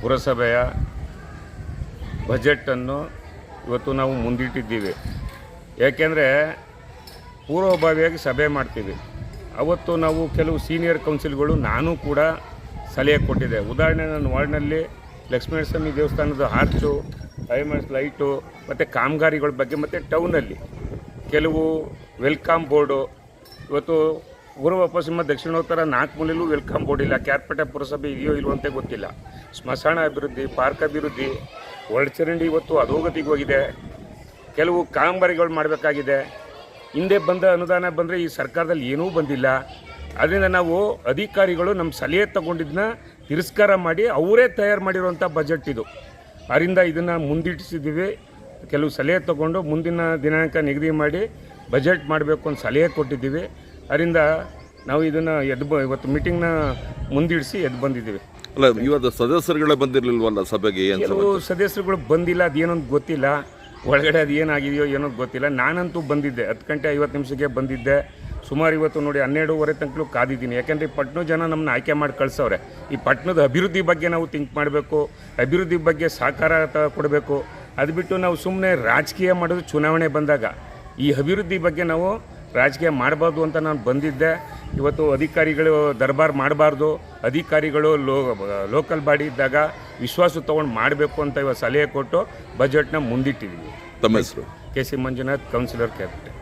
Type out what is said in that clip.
ಪುರಸಭೆಯ ಬಜೆಟನ್ನು ಇವತ್ತು ನಾವು ಮುಂದಿಟ್ಟಿದ್ದೀವಿ. ಏಕೆಂದರೆ ಪೂರ್ವಭಾವಿಯಾಗಿ ಸಭೆ ಮಾಡ್ತೀವಿ. ಅವತ್ತು ನಾವು ಕೆಲವು ಸೀನಿಯರ್ ಕೌನ್ಸಿಲ್ಗಳು ನಾನು ಕೂಡ ಸಲಹೆ ಕೊಟ್ಟಿದ್ದೆ ಉದಾಹರಣೆ ನನ್ನ ವಾರ್ಡ್ನಲ್ಲಿ ಲಕ್ಷ್ಮೀನರಸ್ವಾಮಿ ದೇವಸ್ಥಾನದ ಆರ್ಚು ಟೈಮರ್ಸ್ ಲೈಟು, ಮತ್ತು ಕಾಮಗಾರಿಗಳ ಬಗ್ಗೆ ಮತ್ತು ಟೌನಲ್ಲಿ ಕೆಲವು ವೆಲ್ಕಮ್ ಬೋರ್ಡು, ಇವತ್ತು ಪೂರ್ವ ಪಶ್ಚಿಮ ದಕ್ಷಿಣೋತ್ತರ ನಾಲ್ಕು ವೆಲ್ಕಮ್ ಬೋರ್ಡ್ ಇಲ್ಲ. ಕ್ಯಾರ್ಪೇಟೆ ಪುರಸಭೆ ಇದೆಯೋ ಇಲ್ವೋ ಅಂತ ಗೊತ್ತಿಲ್ಲ. ಸ್ಮಶಾನ ಅಭಿವೃದ್ಧಿ, ಪಾರ್ಕ್ ಅಭಿವೃದ್ಧಿ ಒಳಚರಂಡಿ ಇವತ್ತು ಅಧೋಗತಿಗೆ ಹೋಗಿದೆ. ಕೆಲವು ಕಾಮಗಾರಿಗಳು ಮಾಡಬೇಕಾಗಿದೆ. ಹಿಂದೆ ಬಂದ ಅನುದಾನ ಬಂದರೆ ಈ ಸರ್ಕಾರದಲ್ಲಿ ಏನೂ ಬಂದಿಲ್ಲ. ಅದರಿಂದ ನಾವು ಅಧಿಕಾರಿಗಳು ನಮ್ಮ ಸಲಹೆ ತಗೊಂಡಿದ್ದನ್ನ ತಿರಸ್ಕಾರ ಮಾಡಿ ಅವರೇ ತಯಾರು ಮಾಡಿರುವಂಥ ಬಜೆಟ್ ಇದು. ಅದರಿಂದ ಇದನ್ನು ಮುಂದಿಟ್ಟಿಸಿದ್ದೀವಿ. ಕೆಲವು ಸಲಹೆ ತಗೊಂಡು ಮುಂದಿನ ದಿನಾಂಕ ನಿಗದಿ ಮಾಡಿ ಬಜೆಟ್ ಮಾಡಬೇಕು ಅಂತ ಸಲಹೆ ಕೊಟ್ಟಿದ್ದೀವಿ. ಅದರಿಂದ ನಾವು ಇದನ್ನು ಎದ್ದು ಬ ಇವತ್ತು ಮೀಟಿಂಗ್ನ ಮುಂದಿಡಿಸಿ ಎದ್ದು ಬಂದಿದ್ದೀವಿ. ಅಲ್ಲ ಇವತ್ತು ಸದಸ್ಯರುಗಳೇ ಬಂದಿರಲಿಲ್ವಲ್ಲ ಸಭೆಗೆ ಏನು ಕೆಲವು ಸದಸ್ಯರುಗಳು ಬಂದಿಲ್ಲ ಅದೇನೋ ಗೊತ್ತಿಲ್ಲ. ಒಳಗಡೆ ಅದು ಏನಾಗಿದೆಯೋ ಏನೋ ಗೊತ್ತಿಲ್ಲ. ನಾನಂತೂ ಬಂದಿದ್ದೆ ಹತ್ತು ಗಂಟೆ ಐವತ್ತು ನಿಮಿಷಕ್ಕೆ ಬಂದಿದ್ದೆ. ಸುಮಾರು ಇವತ್ತು ನೋಡಿ ಹನ್ನೆರಡೂವರೆ ತನಕಲೂ ಕಾದಿದ್ದೀನಿ. ಯಾಕೆಂದರೆ ಈ ಪಟ್ಟಣ ಜನ ನಮ್ಮನ್ನ ಆಯ್ಕೆ ಮಾಡಿ ಕಳ್ಸವ್ರೆ. ಈ ಪಟ್ಟಣದ ಅಭಿವೃದ್ಧಿ ಬಗ್ಗೆ ನಾವು ಥಿಂಕ್ ಮಾಡಬೇಕು ಅಭಿವೃದ್ಧಿ ಬಗ್ಗೆ ಸಹಕಾರ ತ- ಕೊಡಬೇಕು. ಅದು ಬಿಟ್ಟು ನಾವು ಸುಮ್ಮನೆ ರಾಜಕೀಯ ಮಾಡೋದು ಚುನಾವಣೆ ಬಂದಾಗ. ಈ ಅಭಿವೃದ್ಧಿ ಬಗ್ಗೆ ನಾವು ರಾಜಕೀಯ ಮಾಡಬಾರ್ದು ಅಂತ ನಾನು ಬಂದಿದ್ದೆ. ಇವತ್ತು ಅಧಿಕಾರಿಗಳು ದರ್ಬಾರ್ ಮಾಡಬಾರ್ದು. ಅಧಿಕಾರಿಗಳು ಲೋ ಲೋಕಲ್ ಬಾಡಿ ಇದ್ದಾಗ ವಿಶ್ವಾಸ ತೊಗೊಂಡು ಮಾಡಬೇಕು ಅಂತ ಇವತ್ತು ಸಲಹೆ ಕೊಟ್ಟು ಬಜೆಟ್ನ ಮುಂದಿಟ್ಟಿದ್ದೀವಿ ತಮ್ಮ ಹೆಸರು? K C Manjunath councillor cabinet